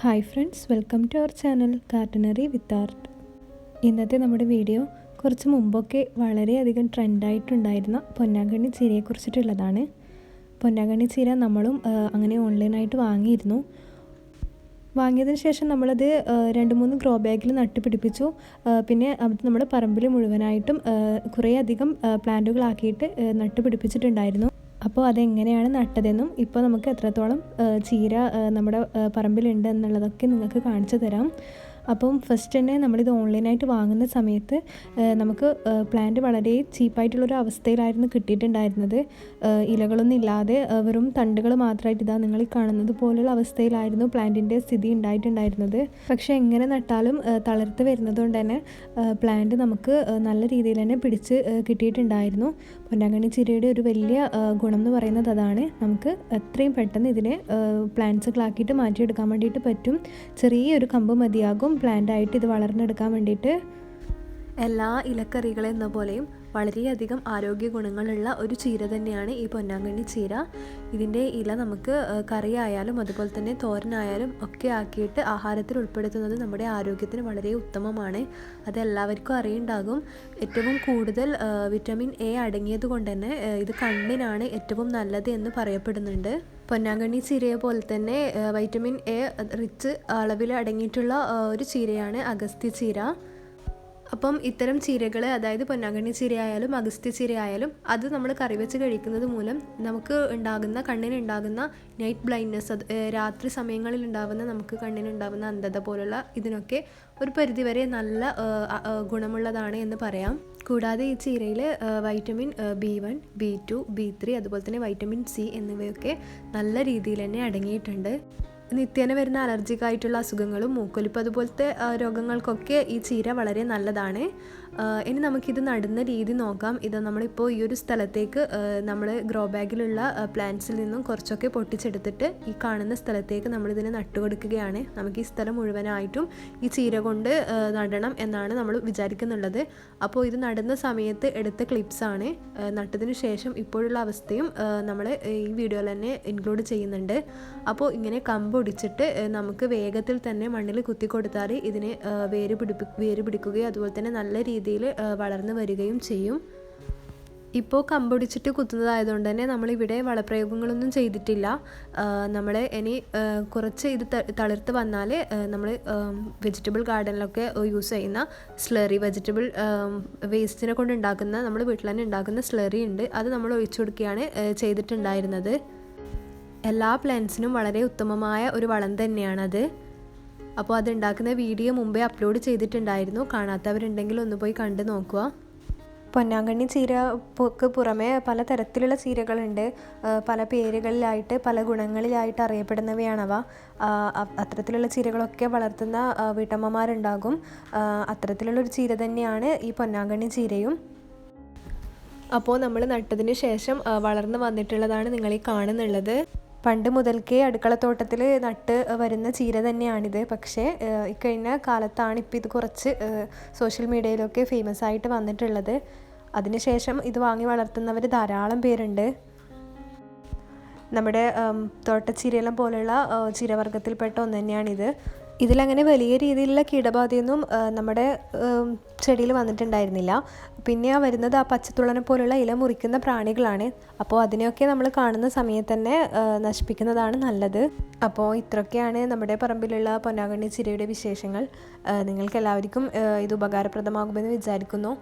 Hi friends welcome to our channel gardenary with art ഇന്നത്തെ നമ്മുടെ video കുറച്ച് മുമ്പൊക്കെ വളരെയധികം ട്രെൻഡായിട്ടുണ്ടായിരുന്ന പൊന്നാങ്കണ്ണി ചീരയെക്കുറിച്ചിട്ടുള്ളതാണ് പൊന്നാങ്കണ്ണി ചീര നമ്മളും അങ്ങനെ ഓൺലൈനായിട്ട് വാങ്ങിയിരുന്നു. വാങ്ങിയതിന് ശേഷം നമ്മളത് രണ്ട് മൂന്ന് ഗ്രോ ബാഗിൽ നട്ട് പിടിപ്പിച്ചു പിന്നെ അത് നമ്മുടെ പറമ്പിൽ മുഴുവനായിട്ടും കുറേയധികം പ്ലാന്റുകളാക്കിയിട്ട് നട്ടുപിടിപ്പിച്ചിട്ടുണ്ടായിരുന്നു നട്ട് പിടിപ്പിച്ചിട്ടുണ്ടായിരുന്നു അപ്പോൾ അതെങ്ങനെയാണ് നട്ടതെന്നും ഇപ്പോൾ നമുക്ക് എത്രത്തോളം ചീര നമ്മുടെ പറമ്പിലുണ്ട് എന്നുള്ളതൊക്കെ നിങ്ങൾക്ക് കാണിച്ചു തരാം. അപ്പം ഫസ്റ്റ് തന്നെ നമ്മളിത് ഓൺലൈനായിട്ട് വാങ്ങുന്ന സമയത്ത് നമുക്ക് പ്ലാന്റ് വളരെ ചീപ്പായിട്ടുള്ളൊരു അവസ്ഥയിലായിരുന്നു കിട്ടിയിട്ടുണ്ടായിരുന്നത്. ഇലകളൊന്നും ഇല്ലാതെ വെറും തണ്ടുകൾ മാത്രമായിട്ട് ഇതാ നിങ്ങൾ കാണുന്നത് പോലുള്ള അവസ്ഥയിലായിരുന്നു പ്ലാന്റിന്റെ സ്ഥിതി ഉണ്ടായിട്ടുണ്ടായിരുന്നത്. പക്ഷേ എങ്ങനെ നട്ടാലും തളർത്ത് വരുന്നതുകൊണ്ട് തന്നെ പ്ലാന്റ് നമുക്ക് നല്ല രീതിയിൽ തന്നെ പിടിച്ച് കിട്ടിയിട്ടുണ്ടായിരുന്നു. പൊന്നാങ്കണ്ണി ചിരയുടെ ഒരു വലിയ ഗുണം എന്ന് പറയുന്നത് അതാണ്. നമുക്ക് എത്രയും പെട്ടെന്ന് ഇതിനെ പ്ലാന്റ്സുകളാക്കിയിട്ട് മാറ്റിയെടുക്കാൻ വേണ്ടിയിട്ട് പറ്റും. ചെറിയൊരു കമ്പ് മതിയാകും. പ്ലാന്റ് ആയിട്ട് ഇത് വളർന്നെടുക്കാൻ വേണ്ടിയിട്ട് എല്ലാ ഇലക്കറികളെന്ന പോലെയും വളരെയധികം ആരോഗ്യ ഗുണങ്ങളുള്ള ഒരു ചീര തന്നെയാണ് ഈ പൊന്നാങ്കണ്ണി ചീര. ഇതിന്റെ ഇല നമുക്ക് കറിയായാലും അതുപോലെ തന്നെ തോരനായാലും ഒക്കെ ആക്കിയിട്ട് ആഹാരത്തിൽ ഉൾപ്പെടുത്തുന്നത് നമ്മുടെ ആരോഗ്യത്തിന് വളരെ ഉത്തമമാണ്. അതെല്ലാവർക്കും അറിയുണ്ടാകും. ഏറ്റവും കൂടുതൽ വിറ്റമിൻ എ അടങ്ങിയത് കൊണ്ട് തന്നെ ഇത് കണ്ണിനാണ് ഏറ്റവും നല്ലത് എന്ന് പറയപ്പെടുന്നുണ്ട്. പൊന്നാങ്കണ്ണി ചീരയെ പോലെ തന്നെ വൈറ്റമിൻ എ റിച്ച് അളവിൽ അടങ്ങിയിട്ടുള്ള ഒരു ചീരയാണ് അഗസ്ത്യ ചീര. അപ്പം ഇത്തരം ചീരകൾ അതായത് പൊന്നാങ്കണ്ണി ചീര ആയാലും അഗസ്ത്യ ചീര ആയാലും അത് നമ്മൾ കറി വെച്ച് കഴിക്കുന്നത് മൂലം നമുക്ക് ഉണ്ടാകുന്ന കണ്ണിനുണ്ടാകുന്ന നൈറ്റ് ബ്ലൈൻഡ്നെസ് അത് രാത്രി സമയങ്ങളിൽ ഉണ്ടാകുന്ന നമുക്ക് കണ്ണിനുണ്ടാകുന്ന അന്ധത പോലുള്ള ഇതിനൊക്കെ ഒരു പരിധിവരെ നല്ല ഗുണമുള്ളതാണ് എന്ന് പറയാം. കൂടാതെ ഈ ചീരയിൽ vitamin B one B two B three അതുപോലെ തന്നെ വൈറ്റമിൻ സി എന്നിവയൊക്കെ നല്ല രീതിയിൽ തന്നെ അടങ്ങിയിട്ടുണ്ട്. നിത്യേന വരുന്ന അലർജിക്കായിട്ടുള്ള അസുഖങ്ങളും മൂക്കൊലിപ്പ് അതുപോലത്തെ രോഗങ്ങൾക്കൊക്കെ ഈ ചീര വളരെ നല്ലതാണ്. ഇനി നമുക്കിത് നടുന്ന രീതി നോക്കാം. ഇത് നമ്മളിപ്പോൾ ഈ ഒരു സ്ഥലത്തേക്ക് നമ്മൾ ഗ്രോ ബാഗിലുള്ള പ്ലാന്റ്സിൽ നിന്നും കുറച്ചൊക്കെ പൊട്ടിച്ചെടുത്തിട്ട് ഈ കാണുന്ന സ്ഥലത്തേക്ക് നമ്മളിതിനെ നട്ടുകൊടുക്കുകയാണ്. നമുക്ക് ഈ സ്ഥലം മുഴുവനായിട്ടും ഈ ചീര കൊണ്ട് നടണം എന്നാണ് നമ്മൾ വിചാരിക്കുന്നുള്ളത്. അപ്പോൾ ഇത് നടുന്ന സമയത്ത് എടുത്ത ക്ലിപ്സാണ് നട്ടതിന് ശേഷം ഇപ്പോഴുള്ള അവസ്ഥയും നമ്മൾ ഈ വീഡിയോയിൽ തന്നെ ഇൻക്ലൂഡ് ചെയ്യുന്നുണ്ട്. അപ്പോൾ ഇങ്ങനെ കമ്പ് ഒടിച്ചിട്ട് നമുക്ക് വേഗത്തിൽ തന്നെ മണ്ണിൽ കുത്തി കൊടുത്താൽ ഇതിനെ വേര് പിടിപ്പി വേര് പിടിക്കുകയും അതുപോലെ തന്നെ നല്ല രീതിയിൽ ആ, വളർന്നു വരികയും ചെയ്യും. ഇപ്പോൾ കമ്പൊടിച്ചിട്ട് കുത്തുന്നതായതുകൊണ്ട് തന്നെ നമ്മളിവിടെ വളപ്രയോഗങ്ങളൊന്നും ചെയ്തിട്ടില്ല. നമ്മൾ ഇനി കുറച്ച് ഇത് തളിർത്ത് വന്നാൽ നമ്മൾ വെജിറ്റബിൾ ഗാർഡനിലൊക്കെ യൂസ് ചെയ്യുന്ന സ്ലറി വെജിറ്റബിൾ വേസ്റ്റിനെ കൊണ്ട് ഉണ്ടാക്കുന്ന നമ്മൾ വീട്ടിൽ തന്നെ ഉണ്ടാക്കുന്ന സ്ലറി ഉണ്ട്. അത് നമ്മൾ ഒഴിച്ചു കൊടുക്കുകയാണ് ചെയ്തിട്ടുണ്ടായിരുന്നത്. എല്ലാ പ്ലാന്റ്സിനും വളരെ ഉത്തമമായ ഒരു വളം തന്നെയാണത്. അപ്പോൾ അതുണ്ടാക്കുന്ന വീഡിയോ മുമ്പേ അപ്ലോഡ് ചെയ്തിട്ടുണ്ടായിരുന്നു. കാണാത്തവരുണ്ടെങ്കിൽ ഒന്ന് പോയി കണ്ടു നോക്കുക. പൊന്നാങ്കണ്ണി ചീരക്ക് പുറമെ പല തരത്തിലുള്ള ചീരകളുണ്ട്. പല പേരുകളിലായിട്ട് പല ഗുണങ്ങളിലായിട്ട് അറിയപ്പെടുന്നവയാണവ. അത്തരത്തിലുള്ള ചീരകളൊക്കെ വളർത്തുന്ന വീട്ടമ്മമാരുണ്ടാകും. അത്തരത്തിലുള്ളൊരു ചീര തന്നെയാണ് ഈ പൊന്നാങ്കണ്ണി ചീരയും. അപ്പോൾ നമ്മൾ നട്ടതിന് ശേഷം വളർന്നു വന്നിട്ടുള്ളതാണ് നിങ്ങൾ ഈ കാണുന്നുള്ളത്. പണ്ട് മുതൽക്കേ അടുക്കളത്തോട്ടത്തിൽ നട്ട് വരുന്ന ചീര തന്നെയാണിത്. പക്ഷേ ഇക്കഴിഞ്ഞ കാലത്താണ് ഇപ്പോൾ ഇത് കുറച്ച് സോഷ്യൽ മീഡിയയിലൊക്കെ ഫേമസ് ആയിട്ട് വന്നിട്ടുള്ളത്. അതിനുശേഷം ഇത് വാങ്ങി വളർത്തുന്നവർ ധാരാളം പേരുണ്ട്. നമ്മുടെ തോട്ടച്ചീരയെല്ലാം പോലെയുള്ള ചീരവർഗത്തിൽപ്പെട്ട ഒന്ന് തന്നെയാണിത്. ഇതിലങ്ങനെ വലിയ രീതിയിലുള്ള കീടബാധയൊന്നും നമ്മുടെ ചെടിയിൽ വന്നിട്ടുണ്ടായിരുന്നില്ല. പിന്നെ വരുന്നത് ആ പച്ചത്തുള്ളനെ പോലുള്ള ഇല മുറിക്കുന്ന പ്രാണികളാണ്. അപ്പോൾ അതിനെയൊക്കെ നമ്മൾ കാണുന്ന സമയത്ത് തന്നെ നശിപ്പിക്കുന്നതാണ് നല്ലത്. അപ്പോൾ ഇത്രയൊക്കെയാണ് നമ്മുടെ പറമ്പിലുള്ള പൊന്നാകണ്ണി ചിരയുടെ വിശേഷങ്ങൾ. നിങ്ങൾക്ക് എല്ലാവർക്കും ഇത് ഉപകാരപ്രദമാകുമെന്ന് വിചാരിക്കുന്നു.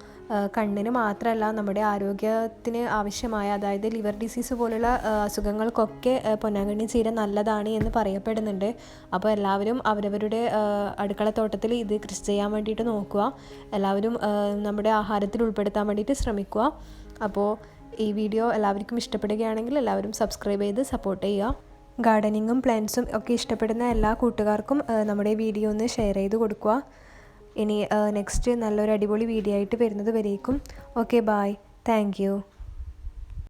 കണ്ണിന് മാത്രമല്ല നമ്മുടെ ആരോഗ്യത്തിന് ആവശ്യമായ അതായത് ലിവർ ഡിസീസ് പോലുള്ള അസുഖങ്ങൾക്കൊക്കെ പൊന്നാകണ്ണി ചീര നല്ലതാണ് എന്ന് പറയപ്പെടുന്നുണ്ട്. അപ്പോൾ എല്ലാവരും അവരവരുടെ ആ, അടുക്കളത്തോട്ടത്തിൽ ഇത് കൃഷി ചെയ്യാൻ വേണ്ടിയിട്ട് നോക്കുക. എല്ലാവരും നമ്മുടെ ആഹാരത്തിൽ ഉൾപ്പെടുത്താൻ വേണ്ടിയിട്ട് ശ്രമിക്കുക. അപ്പോൾ ഈ വീഡിയോ എല്ലാവർക്കും ഇഷ്ടപ്പെടുകയാണെങ്കിൽ എല്ലാവരും സബ്സ്ക്രൈബ് ചെയ്ത് സപ്പോർട്ട് ചെയ്യുക. ഗാർഡനിങ്ങും പ്ലാന്റ്സും ഒക്കെ ഇഷ്ടപ്പെടുന്ന എല്ലാ കൂട്ടുകാർക്കും നമ്മുടെ വീഡിയോ ഒന്ന് ഷെയർ ചെയ്ത് കൊടുക്കുക. ഇനി നെക്സ്റ്റ് നല്ലൊരു അടിപൊളി വീഡിയോ ആയിട്ട് വരുന്നത് വരേക്കും. Okay bye thank